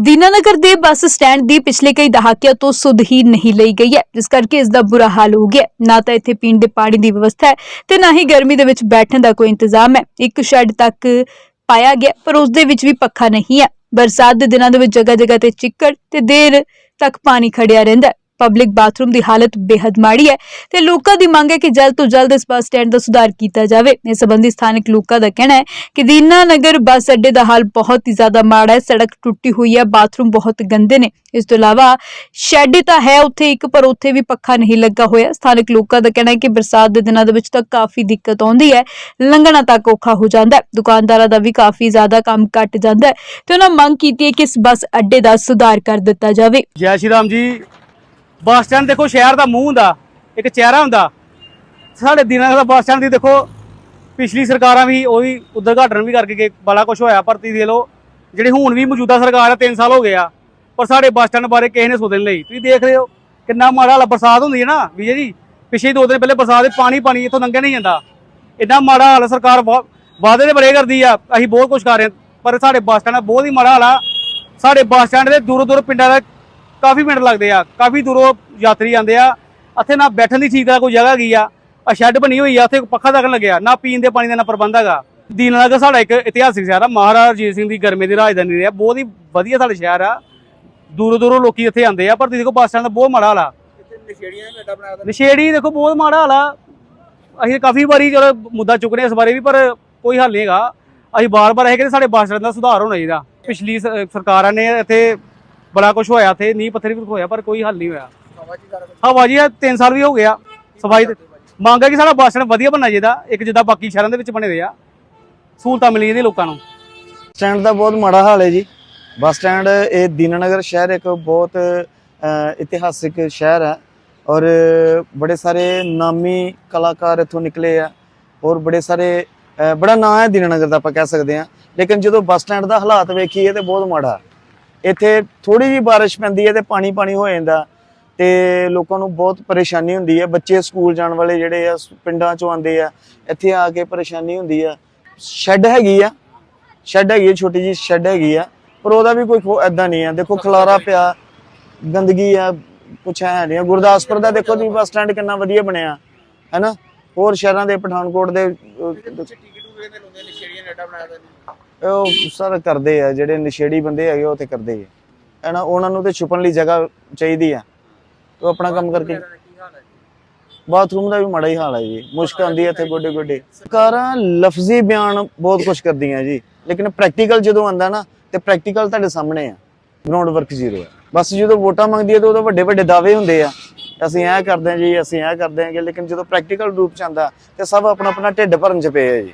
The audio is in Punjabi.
ਦੀਨਾਨਗਰ ਦੇ ਬੱਸ ਸਟੈਂਡ ਦੀ ਪਿਛਲੇ ਕਈ ਦਹਾਕਿਆਂ ਤੋਂ ਸੁਧ ਹੀ ਨਹੀਂ ਲਈ ਗਈ ਹੈ, ਜਿਸ ਕਰਕੇ ਇਸ ਦਾ ਬੁਰਾ ਹਾਲ ਹੋ ਗਿਆ ਨਾ ਤਾਂ ਇੱਥੇ ਪੀਣ ਦੇ ਪਾਣੀ ਦੀ ਵਿਵਸਥਾ ਹੈ ਤੇ ਨਾ ਹੀ ਗਰਮੀ ਦੇ ਵਿੱਚ ਬੈਠਣ ਦਾ ਕੋਈ ਇੰਤਜ਼ਾਮ ਹੈ। ਇੱਕ ਸ਼ੈੱਡ ਤੱਕ ਪਾਇਆ ਗਿਆ, ਪਰ ਉਸ ਦੇ ਵਿੱਚ ਵੀ ਪੱਖਾ ਨਹੀਂ ਹੈ। ਬਰਸਾਤ ਦੇ ਦਿਨਾਂ ਦੇ ਵਿੱਚ ਜਗ੍ਹਾ ਜਗ੍ਹਾ ਤੇ ਚਿੱਕੜ ਤੇ ਦੇਰ ਤੱਕ ਪਾਣੀ ਖੜਿਆ ਰਹਿੰਦਾ ਪਬਲਿਕ ਬਾਥਰੂਮ ਦੀ ਹਾਲਤ ਬੇहद ਮਾੜੀ ਹੈ ਤੇ ਲੋਕਾਂ ਦੀ ਮੰਗ ਹੈ ਕਿ ਜਲਦ ਤੋਂ ਜਲਦ ਇਸ ਬੱਸ ਸਟੈਂਡ ਦਾ ਸੁਧਾਰ ਕੀਤਾ ਜਾਵੇ। ਇਸ ਸੰਬੰਧੀ ਸਥਾਨਕ ਲੋਕਾਂ ਦਾ ਕਹਿਣਾ ਹੈ ਕਿ ਦੀਨਾਨਗਰ ਬੱਸ ਅੱਡੇ ਦਾ ਹਾਲ ਬਹੁਤ ਹੀ ਜ਼ਿਆਦਾ ਮਾੜਾ ਹੈ, ਸੜਕ ਟੁੱਟੀ ਹੋਈ ਹੈ, ਬਾਥਰੂਮ ਬਹੁਤ ਗੰਦੇ ਨੇ। ਇਸ ਤੋਂ ਇਲਾਵਾ ਸ਼ੈੱਡ ਤਾਂ ਹੈ ਉੱਥੇ ਇੱਕ, ਪਰ ਉੱਥੇ ਵੀ ਪੱਖਾ ਨਹੀਂ ਲੱਗਾ ਹੋਇਆ। ਸਥਾਨਕ ਲੋਕਾਂ ਦਾ ਕਹਿਣਾ ਹੈ ਕਿ ਬਰਸਾਤ ਦੇ ਦਿਨਾਂ ਦੇ ਵਿੱਚ ਤਾਂ ਕਾਫੀ ਦਿੱਕਤ ਆਉਂਦੀ ਹੈ, ਲੰਘਣਾ ਤੱਕ ਔਖਾ ਹੋ ਜਾਂਦਾ ਹੈ। ਦੁਕਾਨਦਾਰਾਂ ਦਾ ਵੀ ਕਾਫੀ ਜ਼ਿਆਦਾ ਕੰਮ ਘਟ ਜਾਂਦਾ ਹੈ ਤੇ ਉਹਨਾਂ ਮੰਗ ਕੀਤੀ ਹੈ ਕਿ ਇਸ ਬੱਸ ਅੱਡੇ ਦਾ ਸੁਧਾਰ ਕਰ ਦਿੱਤਾ ਜਾਵੇ। ਜੈ ਸ਼੍ਰੀ ਰਾਮ ਜੀ ਬੱਸ ਸਟੈਂਡ ਦੇਖੋ ਸ਼ਹਿਰ ਦਾ ਮੂੰਹ ਹੁੰਦਾ ਇੱਕ ਚਿਹਰਾ ਹੁੰਦਾ। ਸਾਡੇ ਦਿਨਾਂ ਦਾ ਬੱਸ ਸਟੈਂਡ ਦੀ ਦੇਖੋ ਪਿਛਲੀ ਸਰਕਾਰਾਂ ਵੀ ਉਹ ਵੀ ਉਦਘਾਟਨ ਵੀ ਕਰਕੇ ਬੜਾ ਕੁਝ ਹੋਇਆ ਭਰਤੀ ਦੇ ਲੋ ਜਿਹੜੇ ਹੁਣ ਵੀ ਮੌਜੂਦਾ ਸਰਕਾਰ ਆ 3 ਸਾਲ ਹੋ ਗਏ ਆ ਪਰ ਸਾਡੇ ਬੱਸ ਸਟੈਂਡ ਬਾਰੇ ਕਿਸੇ ਨੇ ਸੋਚਣ ਲਈ ਤੁਸੀਂ ਦੇਖ ਰਹੇ ਹੋ ਕਿੰਨਾ ਮਾੜਾ ਹਾਲ ਬਰਸਾਤ ਹੁੰਦੀ ਹੈ ਨਾ ਵਿਜੇ ਜੀ ਪਿਛੇ ਦੋ ਦਿਨ ਪਹਿਲੇ ਬਰਸਾਤ ਦੇ ਪਾਣੀ ਪਾਣੀ ਇੱਥੋਂ ਲੰਘਿਆ ਨਹੀਂ ਜਾਂਦਾ। ਇੰਨਾ ਮਾੜਾ ਹਾਲ ਸਰਕਾਰ ਵਾਅਦੇ ਦੇ ਬੜੇ ਕਰਦੀ ਆ ਅਸੀਂ ਬਹੁਤ ਕੁਝ ਕਰ ਰਹੇ ਹਾਂ, ਪਰ ਸਾਡੇ ਬੱਸ ਸਟੈਂਡ ਦਾ ਬਹੁਤ ਹੀ ਮਾੜਾ ਹਾਲ ਆ। ਸਾਡੇ ਬੱਸ ਸਟੈਂਡ ਦੇ ਦੂਰੋਂ ਦੂਰ ਪਿੰਡਾਂ ਦਾ ਕਾਫੀ ਮਿੰਟ ਲੱਗਦੇ ਆ ਕਾਫੀ ਦੂਰੋਂ ਯਾਤਰੀ ਆਉਂਦੇ ਆ। ਇੱਥੇ ਨਾ ਬੈਠਣ ਦੀ ਠੀਕ ਤਰ੍ਹਾਂ ਕੋਈ ਜਗ੍ਹਾ ਗਈ ਆ? ਆ ਸ਼ੈੱਡ ਬਣੀ ਹੋਈ ਆ ਉੱਥੇ ਪੱਖਾ ਤੱਕ ਲੱਗਿਆ ਨਾ ਪੀਣ ਦੇ ਪਾਣੀ ਦਾ ਨਾ ਪ੍ਰਬੰਧ ਹੈਗਾ। ਦੀਨਾਨਗਰ ਸਾਡਾ ਇੱਕ ਇਤਿਹਾਸਿਕ ਸ਼ਹਿਰ ਆ ਮਹਾਰਾਜਾ ਰਣਜੀਤ ਸਿੰਘ ਦੀ ਗਰਮੀ ਦੀ ਰਾਜਧਾਨੀ ਰਿਹਾ ਬਹੁਤ ਹੀ ਵਧੀਆ ਸਾਡਾ ਸ਼ਹਿਰ ਆ। ਦੂਰੋਂ ਦੂਰੋਂ ਲੋਕੀ ਇੱਥੇ ਆਉਂਦੇ ਆ ਪਰ ਤੁਸੀਂ ਦੇਖੋ ਬੱਸ ਸਟੈਂਡ ਦਾ ਬਹੁਤ ਮਾੜਾ ਹਾਲ ਆ। ਨਸ਼ੇੜੀ ਦੇਖੋ ਬਹੁਤ ਮਾੜਾ ਹਾਲ ਆ। ਅਸੀਂ ਕਾਫੀ ਵਾਰੀ ਚਲੋ ਮੁੱਦਾ ਚੁੱਕਨੇ ਇਸ ਬਾਰੇ ਵੀ ਪਰ ਕੋਈ ਹੱਲ ਨਹੀਂ ਹੈਗਾ। ਅਸੀਂ ਬਾਰ-ਬਾਰ ਇਹ ਕਹਿੰਦੇ ਸਾਡੇ ਬੱਸ ਸਟੈਂਡ ਦਾ ਸੁਧਾਰ ਹੋਣਾ ਚਾਹੀਦਾ। ਪਿਛਲੀ ਸਰਕਾਰਾਂ ਨੇ ਇੱਥੇ ਬੜਾ ਕੁਝ ਹੋਇਆ ਇੱਥੇ ਨੀਂਹ ਪੱਥਰ ਵੀ ਹੋਇਆ ਪਰ ਕੋਈ ਹੱਲ ਨਹੀਂ ਹੋਇਆ। ਹਵਾ ਜੀ ਕਰ ਹਵਾ ਜੀ 3 ਸਾਲ ਵੀ ਹੋ ਗਿਆ ਸਫ਼ਾਈ ਤੇ ਮੰਗ ਹੈ ਕਿ ਸਾਡਾ ਬੱਸ ਸਟੈਂਡ ਵਧੀਆ ਬਣਨਾ ਚਾਹੀਦਾ ਇੱਕ ਜਿੱਦਾਂ ਬਾਕੀ ਸ਼ਹਿਰਾਂ ਦੇ ਵਿੱਚ ਬਣੇ ਹੋਏ ਆ ਸਹੂਲਤਾਂ ਮਿਲੀ ਜਾਂਦੀਆਂ ਲੋਕਾਂ ਨੂੰ। ਸਟੈਂਡ ਦਾ ਬਹੁਤ ਮਾੜਾ ਹਾਲ ਹੈ ਜੀ। ਬੱਸ ਸਟੈਂਡ ਇਹ ਦੀਨਾਨਗਰ ਸ਼ਹਿਰ ਇੱਕ ਬਹੁਤ ਇਤਿਹਾਸਿਕ ਸ਼ਹਿਰ ਹੈ ਔਰ ਬੜੇ ਸਾਰੇ ਨਾਮੀ ਕਲਾਕਾਰ ਇੱਥੋਂ ਨਿਕਲੇ ਆ ਔਰ ਬੜੇ ਸਾਰੇ ਬੜਾ ਨਾਂ ਹੈ ਦੀਨਾਨਗਰ ਦਾ ਆਪਾਂ ਕਹਿ ਸਕਦੇ ਹਾਂ। ਲੇਕਿਨ ਜਦੋਂ ਬੱਸ ਸਟੈਂਡ ਦਾ ਹਾਲਾਤ ਵੇਖੀਏ ਤੇ ਬਹੁਤ ਮਾੜਾ। ਇੱਥੇ ਥੋੜੀ ਜਿਹੀ ਬਾਰਿਸ਼ ਪੈਂਦੀ ਹੈ ਤੇ ਪਾਣੀ ਪਾਣੀ ਹੋ ਜਾਂਦਾ ਤੇ ਲੋਕਾਂ ਨੂੰ ਬਹੁਤ ਪਰੇਸ਼ਾਨੀ ਹੁੰਦੀ ਹੈ। ਬੱਚੇ ਸਕੂਲ ਜਾਣ ਵਾਲੇ ਜਿਹੜੇ ਆ ਪਿੰਡਾਂ ਚੋਂ ਆਉਂਦੇ ਆ ਇੱਥੇ ਆ ਕੇ ਪਰੇਸ਼ਾਨੀ ਹੁੰਦੀ ਆ। ਸ਼ੈੱਡ ਹੈਗੀ ਆ ਸ਼ੈੱਡ ਹੈਗੀ ਆ, ਛੋਟੀ ਜੀ ਸ਼ੈੱਡ ਹੈਗੀ ਆ ਪਰ ਉਹਦਾ ਵੀ ਕੋਈ ਐਦਾਂ ਨਹੀਂ ਆ। ਦੇਖੋ ਖਲਾਰਾ ਪਿਆ ਗੰਦਗੀ ਆ ਕੁਛ ਹੈ ਨਹੀਂ ਗੁਰਦਾਸਪੁਰ ਦਾ ਦੇਖੋ ਤੁਸੀਂ ਬੱਸ ਸਟੈਂਡ ਕਿੰਨਾ ਵਧੀਆ ਬਣਿਆ ਹੈਨਾ ਹੋਰ ਸ਼ਹਿਰਾਂ ਦੇ ਪਠਾਨਕੋਟ ਦੇ ਟਿਕਟ ਟੂਰੇ ਨੇ ਨਸ਼ੇੜੀਆਂ ਨੇ ਅੱਡਾ ਬਣਾਇਆ ਦਾ ਉਹ ਸਰ ਕਰਦੇ ਆ ਜਿਹੜੇ ਨਸ਼ੇੜੀ ਬੰਦੇ ਹੈਗੇ ਉਹ ਤੇ ਕਰਦੇ ਆ। ਹੈਨਾ ਉਹਨਾਂ ਨੂੰ ਤੇ ਛੁਪਣ ਲਈ ਜਗ੍ਹਾ ਚਾਹੀਦੀ ਆ। ਉਹ ਆਪਣਾ ਕੰਮ ਕਰਕੇ ਕੀ ਹਾਲ ਹੈ ਬਾਥਰੂਮ ਦਾ ਵੀ ਮਾੜਾ ਹੀ ਹਾਲ ਹੈ ਜੀ। ਮੁਸ਼ਕ ਆਉਂਦੀ ਹੈ ਇੱਥੇ ਗੋਡੇ ਗੋਡੇ ਸਰਕਾਰਾਂ ਲਫ਼ਜ਼ੀ ਬਿਆਨ ਬਹੁਤ ਕੁਝ ਕਰਦੀਆਂ ਜੀ। ਲੇਕਿਨ ਪ੍ਰੈਕਟੀਕਲ ਜਦੋਂ ਆਂਦਾ ਨਾ ਤੇ ਪ੍ਰੈਕਟੀਕਲ ਤੁਹਾਡੇ ਸਾਹਮਣੇ ਆ। ਗਰਾਊਂਡ ਵਰਕ ਜ਼ੀਰੋ ਹੈ ਬਸ ਜਦੋਂ ਵੋਟਾਂ ਮੰਗਦੀ ਹੈ ਤਾਂ ਉਦੋਂ ਵੱਡੇ ਵੱਡੇ ਦਾਅਵੇ ਹੁੰਦੇ ਆ। ਅਸੀਂ ਇਹ ਕਰਦੇ ਹਾਂ ਜੀ ਅਸੀਂ ਇਹ ਕਰਦੇ ਹਾਂ ਲੇਕਿਨ ਜਦੋਂ ਪ੍ਰੈਕਟੀਕਲ ਰੂਪ ਚ ਆਂਦਾ ਤੇ ਸਭ ਆਪਣਾ ਆਪਣਾ ਢਿੱਡ ਭਰਨ ਚ ਪਏ ਆ ਜੀ।